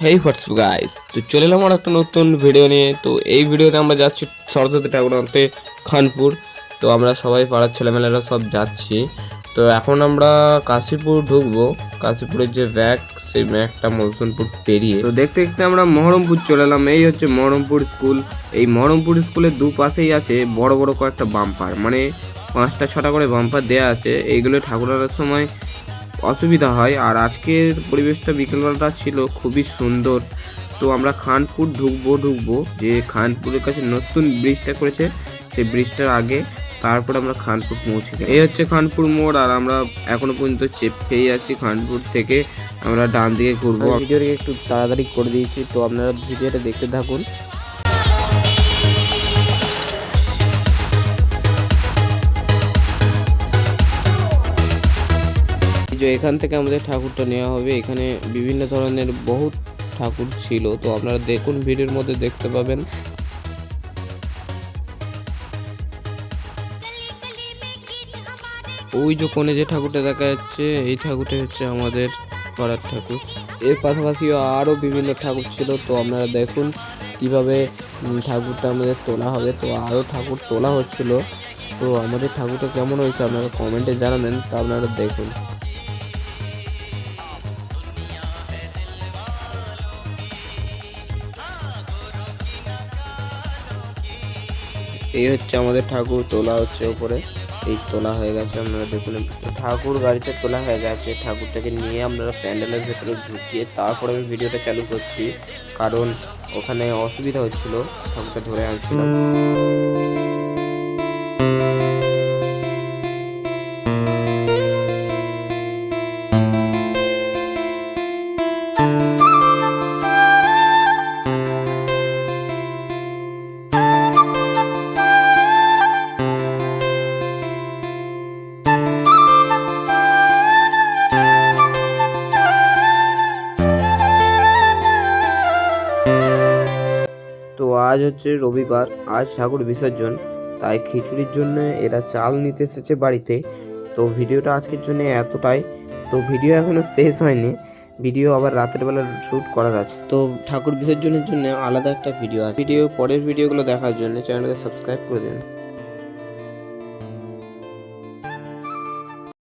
হেই WhatsApp guys তো চলে এলাম আর একটা নতুন ভিডিও নিয়ে। তো এই ভিডিওতে আমরা যাচ্ছি সরস্বতী ঠাকুর আনতে খানপুর। তো আমরা সবাই পাড়ার ছেলেমেয়েরা সব যাচ্ছি। তো এখন আমরা কাশীপুর ঢুকবো। কাশীপুরের যে ব্যাগ সেই ব্যাগটা মজদুনপুর পেরিয়ে। তো দেখতে দেখতে আমরা মহরমপুর চলে এলাম। এই হচ্ছে মহরমপুর স্কুল। এই মহরমপুর স্কুলের দুপাশেই আছে বড় বড় কয়েকটা বাম্পার মানে পাঁচটা ছটা করে বাম্পার দেয়া আছে। এইগুলো ঠাকুর সময় অসুবিধা হয়। আর আজকের পরিবেশটা বিকেলবেলাটা ছিল খুবই সুন্দর। তো আমরা খানপুর ঢুকবো ঢুকবো। যে খানপুরের কাছে নতুন ব্রিজটা করেছে, সেই ব্রিজটার আগে তারপর আমরা খানপুর পৌঁছে যাই। এই হচ্ছে খানপুর মোড়, আর আমরা এখনও পর্যন্ত চেপেই আছি খানপুর থেকে। আমরা ডান দিকে ঘুরবো। ভিডিওটাকে একটু তাড়াতাড়ি করে দিয়েছি, তো আপনারা ভিডিওটা দেখতে থাকুন। এখান থেকে আমাদের ঠাকুরটা নেওয়া হবে, এখানে বিভিন্ন ধরনের বহুত ঠাকুর ছিল। তো আপনারা দেখুন, ভিডিওর মধ্যে দেখতে পাবেন। ওই যে কোণে যে ঠাকুরটা দেখা যাচ্ছে, এই ঠাকুরটা হচ্ছে আমাদের পাড়ার ঠাকুর। এর পাশাপাশিও আরও বিভিন্ন ঠাকুর ছিল। তো আপনারা দেখুন কীভাবে ঠাকুরটা আমাদের তোলা হবে। তো আরও ঠাকুর তোলা হচ্ছিল। তো আমাদের ঠাকুরটা কেমন হয়েছে আপনারা কমেন্টে জানাবেন। তা আপনারা দেখুন। এই হচ্ছে আমাদের ঠাকুর, তোলা হচ্ছে ওপরে। এই তোলা হয়ে গেছে, আপনারা দেখুন। ঠাকুর গাড়িতে তোলা হয়ে গেছে ঠাকুরটাকে নিয়ে আমরা প্যান্ডেলের ভেতরে ঢুকিয়ে তারপরে আমি ভিডিওটা চালু করছি। কারণ ওখানে অসুবিধা হচ্ছিল ঠাকুরটা ধরে আনছিলাম। আজ হচ্ছে রবিবার, আজ ঠাকুর বিসর্জন, তাই খিচুড়ির জন্য এরা চাল নিতে এসেছে বাড়িতে। তো ভিডিওটা আজকের জন্য এতটাই। তো ভিডিও এখনও শেষ হয়নি, ভিডিও আবার রাতের বেলা শ্যুট করার আছে। তো ঠাকুর বিসর্জনের জন্য আলাদা একটা ভিডিও আছে। ভিডিও পরের ভিডিওগুলো দেখার জন্য চ্যানেলকে সাবস্ক্রাইব করে দিন।